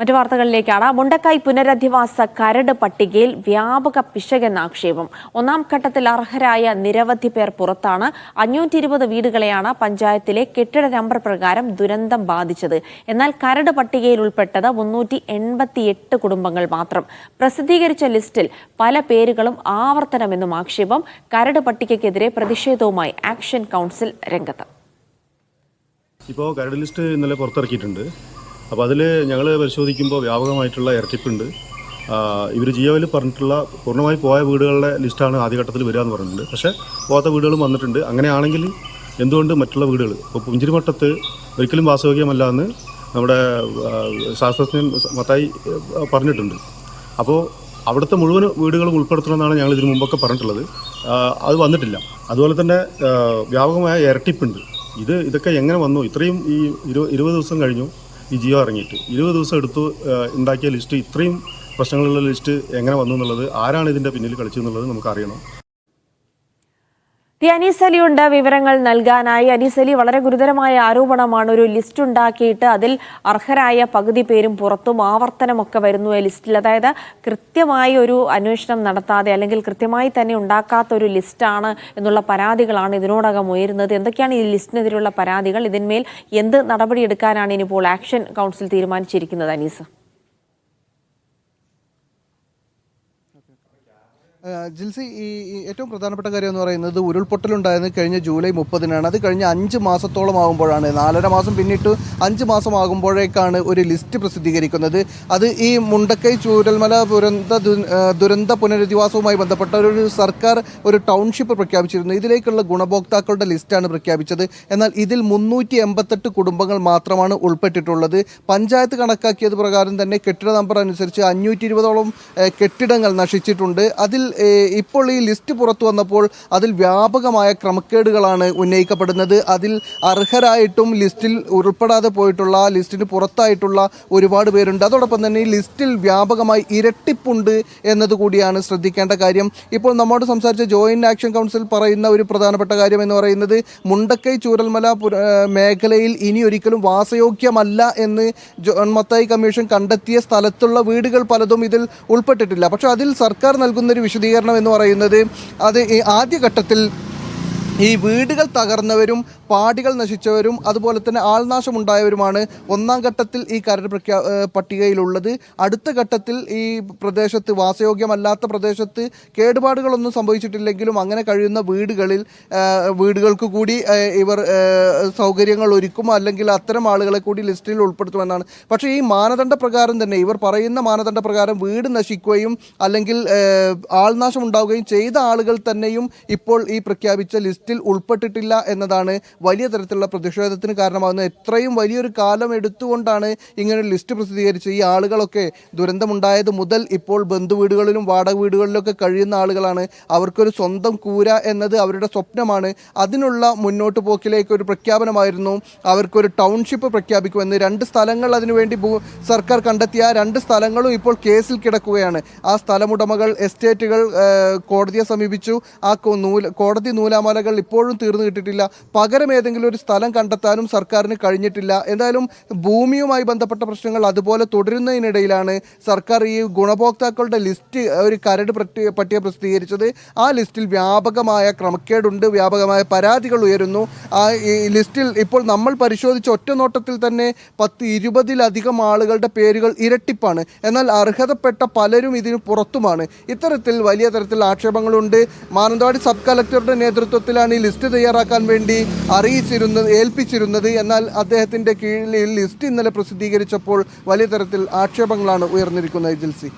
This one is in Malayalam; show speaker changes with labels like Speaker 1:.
Speaker 1: മറ്റു വാർത്തകളിലേക്കാണ്. മുണ്ടക്കായ് പുനരധിവാസ കരട് പട്ടികയിൽ വ്യാപക പിശകെന്ന ആക്ഷേപം ഒന്നാം ഘട്ടത്തിൽ അർഹരായ നിരവധി പേർ പുറത്താണ്. അഞ്ഞൂറ്റി ഇരുപത് വീടുകളെയാണ് പഞ്ചായത്തിലെ കെട്ടിട നമ്പർ പ്രകാരം ദുരന്തം ബാധിച്ചത്. എന്നാൽ കരട് പട്ടികയിൽ ഉൾപ്പെട്ടത് മുന്നൂറ്റി എൺപത്തിയെട്ട് കുടുംബങ്ങൾ മാത്രം. പ്രസിദ്ധീകരിച്ച ലിസ്റ്റിൽ പല പേരുകളും ആവർത്തനമെന്നും ആക്ഷേപം. കരട് പട്ടികയ്ക്കെതിരെ പ്രതിഷേധവുമായി ആക്ഷൻ കൗൺസിൽ രംഗത്ത്.
Speaker 2: ഇപ്പോൾ കരട് ലിസ്റ്റ് ഇന്നലെ പുറത്തിറക്കിയിട്ടുണ്ട്. അപ്പോൾ അതിൽ ഞങ്ങൾ പരിശോധിക്കുമ്പോൾ വ്യാപകമായിട്ടുള്ള ഇരട്ടിപ്പുണ്ട് ഇവർ ജിയോയിൽ പറഞ്ഞിട്ടുള്ള പൂർണമായി പോയ വീടുകളുടെ ലിസ്റ്റാണ് ആദ്യഘട്ടത്തിൽ വരിക എന്ന് പറഞ്ഞിട്ടുണ്ട്. പക്ഷേ പോകാത്ത വീടുകളും വന്നിട്ടുണ്ട്. അങ്ങനെയാണെങ്കിൽ എന്തുകൊണ്ട് മറ്റുള്ള വീടുകൾ ഇപ്പോൾ പുഞ്ചിരിമട്ടത്ത് ഒരിക്കലും വാസയോഗ്യമല്ല എന്ന് നമ്മുടെ ശാസ്ത്രജ്ഞൻ മത്തായി പറഞ്ഞിട്ടുണ്ട്. അപ്പോൾ അവിടുത്തെ മുഴുവൻ വീടുകളും ഉൾപ്പെടുത്തണമെന്നാണ് ഞങ്ങൾ ഇതിനു മുമ്പൊക്കെ പറഞ്ഞിട്ടുള്ളത്. അത് വന്നിട്ടില്ല. അതുപോലെ തന്നെ വ്യാപകമായ ഇരട്ടിപ്പുണ്ട് ഇത് ഇതൊക്കെ എങ്ങനെ വന്നു? ഇത്രയും ഈ ഇരു ഇരുപത് ദിവസം കഴിഞ്ഞു. ഈ ജിയോ ഇറങ്ങിയിട്ട്. ഇരുപത് ദിവസം എടുത്തു ഉണ്ടാക്കിയ ലിസ്റ്റ് ഇത്രയും പ്രശ്നങ്ങളുള്ള ലിസ്റ്റ് എങ്ങനെ വന്നു എന്നുള്ളത് ആരാണ് ഇതിന്റെ പിന്നിൽ കളിച്ചെന്നുള്ളത് നമുക്കറിയണം.
Speaker 1: അനീസ് അലിയുണ്ട് വിവരങ്ങൾ നൽകാനായി. അനീസ് അലി വളരെ ഗുരുതരമായ ആരോപണമാണ് ഒരു ലിസ്റ്റ് ഉണ്ടാക്കിയിട്ട് അതിൽ അർഹരായ പകുതി പേരും പുറത്തും ആവർത്തനമൊക്കെ വരുന്നു ഈ ലിസ്റ്റിൽ. അതായത് കൃത്യമായി ഒരു അന്വേഷണം നടത്താതെ അല്ലെങ്കിൽ കൃത്യമായി തന്നെ ഉണ്ടാക്കാത്ത ഒരു ലിസ്റ്റാണ് എന്നുള്ള പരാതികളാണ് ഇതിനോടകം ഉയരുന്നത്. എന്തൊക്കെയാണ് ഈ ലിസ്റ്റിനെതിരെയുള്ള പരാതികൾ? ഇതിന്മേൽ എന്ത് നടപടിയെടുക്കാനാണ് ഇനിയിപ്പോൾ ആക്ഷൻ കൗൺസിൽ തീരുമാനിച്ചിരിക്കുന്നത് അനീസ്?
Speaker 3: ജിൽസി ഈ ഏറ്റവും പ്രധാനപ്പെട്ട കാര്യം എന്ന് പറയുന്നത് ഉരുൾപൊട്ടലുണ്ടായത് കഴിഞ്ഞ ജൂലൈ മുപ്പതിനാണ്. അത് കഴിഞ്ഞ അഞ്ച് മാസത്തോളം ആകുമ്പോഴാണ്. നാലര മാസം പിന്നിട്ട് അഞ്ച് മാസം ആകുമ്പോഴേക്കാണ് ഒരു ലിസ്റ്റ് പ്രസിദ്ധീകരിക്കുന്നത്. അത് ഈ മുണ്ടക്കൈ ചൂരൽമല ദുരന്ത ദുരന്ത പുനരധിവാസവുമായി ബന്ധപ്പെട്ട ഒരു സർക്കാർ ഒരു ടൗൺഷിപ്പ് പ്രഖ്യാപിച്ചിരുന്നു. ഇതിലേക്കുള്ള ഗുണഭോക്താക്കളുടെ ലിസ്റ്റാണ് പ്രഖ്യാപിച്ചത്. എന്നാൽ ഇതിൽ മുന്നൂറ്റി എൺപത്തെട്ട് കുടുംബങ്ങൾ മാത്രമാണ് ഉൾപ്പെട്ടിട്ടുള്ളത്. പഞ്ചായത്ത് കണക്കാക്കിയത് പ്രകാരം തന്നെ കെട്ടിട നമ്പർ അനുസരിച്ച് അഞ്ഞൂറ്റി ഇരുപതോളം കെട്ടിടങ്ങൾ നശിച്ചിട്ടുണ്ട്. അതിൽ ഇപ്പോൾ ഈ ലിസ്റ്റ് പുറത്തു വന്നപ്പോൾ അതിൽ വ്യാപകമായ ക്രമക്കേടുകളാണ് ഉന്നയിക്കപ്പെടുന്നത്. അതിൽ അർഹരായിട്ടും ലിസ്റ്റിൽ ഉൾപ്പെടാതെ പോയിട്ടുള്ള ലിസ്റ്റിന് പുറത്തായിട്ടുള്ള ഒരുപാട് പേരുണ്ട്. അതോടൊപ്പം തന്നെ ഈ ലിസ്റ്റിൽ വ്യാപകമായി ഇരട്ടിപ്പുണ്ട് എന്നതുകൂടിയാണ് ശ്രദ്ധിക്കേണ്ട കാര്യം. ഇപ്പോൾ നമ്മോട് സംസാരിച്ച ജോയിന്റ് ആക്ഷൻ കൗൺസിൽ പറയുന്ന ഒരു പ്രധാനപ്പെട്ട കാര്യം എന്ന് പറയുന്നത് മുണ്ടക്കൈ ചൂരൽമല മേഖലയിൽ ഇനി ഒരിക്കലും വാസയോഗ്യമല്ല എന്ന് ജോൺ മത്തായി കമ്മീഷൻ കണ്ടെത്തിയ സ്ഥലത്തുള്ള വീടുകൾ പലതും ഇതിൽ ഉൾപ്പെട്ടിട്ടില്ല. പക്ഷേ അതിൽ സർക്കാർ നൽകുന്ന ഒരു വിശദീകരണം എന്ന് പറയുന്നത് അത് ആദ്യഘട്ടത്തിൽ ഈ വീടുകൾ തകർന്നവരും പാടികൾ നശിച്ചവരും അതുപോലെ തന്നെ ആൾനാശമുണ്ടായവരുമാണ് ഒന്നാം ഘട്ടത്തിൽ ഈ കരട് പ്രഖ്യാ പട്ടികയിലുള്ളത്. അടുത്ത ഘട്ടത്തിൽ ഈ പ്രദേശത്ത് വാസയോഗ്യമല്ലാത്ത പ്രദേശത്ത് കേടുപാടുകളൊന്നും സംഭവിച്ചിട്ടില്ലെങ്കിലും അങ്ങനെ കഴിയുന്ന വീടുകളിൽ വീടുകൾക്ക് കൂടി ഇവർ സൗകര്യങ്ങൾ ഒരുക്കും അല്ലെങ്കിൽ അത്തരം ആളുകളെ കൂടി ലിസ്റ്റിൽ ഉൾപ്പെടുത്തുമെന്നാണ്. പക്ഷേ ഈ മാനദണ്ഡ പ്രകാരം തന്നെ ഇവർ പറയുന്ന മാനദണ്ഡ പ്രകാരം വീട് നശിക്കുകയും അല്ലെങ്കിൽ ആൾനാശം ഉണ്ടാവുകയും ചെയ്ത ആളുകൾ തന്നെയും ഇപ്പോൾ ഈ പ്രഖ്യാപിച്ച ലിസ്റ്റിൽ ഉൾപ്പെട്ടിട്ടില്ല എന്നതാണ് വലിയ തരത്തിലുള്ള പ്രതിഷേധത്തിന് കാരണമാകുന്നത്. എത്രയും വലിയൊരു കാലം എടുത്തുകൊണ്ടാണ് ഇങ്ങനെ ലിസ്റ്റ് പ്രസിദ്ധീകരിച്ച് ഈ ആളുകളൊക്കെ ദുരന്തമുണ്ടായത്. മുതൽ ഇപ്പോൾ ബന്ധുവീടുകളിലും വാടക വീടുകളിലൊക്കെ കഴിയുന്ന ആളുകളാണ്. അവർക്കൊരു സ്വന്തം കൂര എന്നത് അവരുടെ സ്വപ്നമാണ്. അതിനുള്ള മുന്നോട്ട് പോക്കിലേക്ക് ഒരു പ്രഖ്യാപനമായിരുന്നു. അവർക്കൊരു ടൗൺഷിപ്പ് പ്രഖ്യാപിക്കുമെന്ന് രണ്ട് സ്ഥലങ്ങൾ അതിനുവേണ്ടി സർക്കാർ കണ്ടെത്തിയ രണ്ട് സ്ഥലങ്ങളും ഇപ്പോൾ കേസിൽ കിടക്കുകയാണ്. ആ സ്ഥലമുടമകൾ എസ്റ്റേറ്റുകൾ കോടതിയെ സമീപിച്ചു. ആ നൂല കോടതി നൂലാമാലകൾ ഇപ്പോഴും തീർന്നു കിട്ടിയിട്ടില്ല. പകരം ഏതെങ്കിലും ഒരു സ്ഥലം കണ്ടെത്താനും സർക്കാരിന് കഴിഞ്ഞിട്ടില്ല. എന്തായാലും ഭൂമിയുമായി ബന്ധപ്പെട്ട പ്രശ്നങ്ങൾ അതുപോലെ തുടരുന്നതിനിടയിലാണ് സർക്കാർ ഈ ഗുണഭോക്താക്കളുടെ ലിസ്റ്റ് ഒരു കരട് പട്ടിക പ്രസിദ്ധീകരിച്ചത്. ആ ലിസ്റ്റിൽ വ്യാപകമായ ക്രമക്കേടുണ്ട് വ്യാപകമായ പരാതികൾ ഉയരുന്നു. ആ ഈ ലിസ്റ്റിൽ ഇപ്പോൾ നമ്മൾ പരിശോധിച്ച ഒറ്റ നോട്ടത്തിൽ തന്നെ പത്ത് ഇരുപതിലധികം ആളുകളുടെ പേരുകൾ ഇരട്ടിപ്പാണ്. എന്നാൽ അർഹതപ്പെട്ട പലരും ഇതിന് പുറത്തുമാണ്. ഇത്തരത്തിൽ വലിയ തരത്തിൽ ആക്ഷേപങ്ങളുണ്ട്. മാനന്തവാടി സബ് കളക്ടറുടെ നേതൃത്വത്തിലാണ് ഈ ലിസ്റ്റ് തയ്യാറാക്കാൻ വേണ്ടി അറിയിച്ചിരുന്നത് ഏൽപ്പിച്ചിരുന്നത്. എന്നാൽ അദ്ദേഹത്തിന്റെ കീഴിൽ ലിസ്റ്റ് ഇന്നലെ പ്രസിദ്ധീകരിച്ചപ്പോൾ വലിയ തരത്തിൽ ആക്ഷേപങ്ങളാണ് ഉയർന്നിരിക്കുന്നത്. ജിൽസി.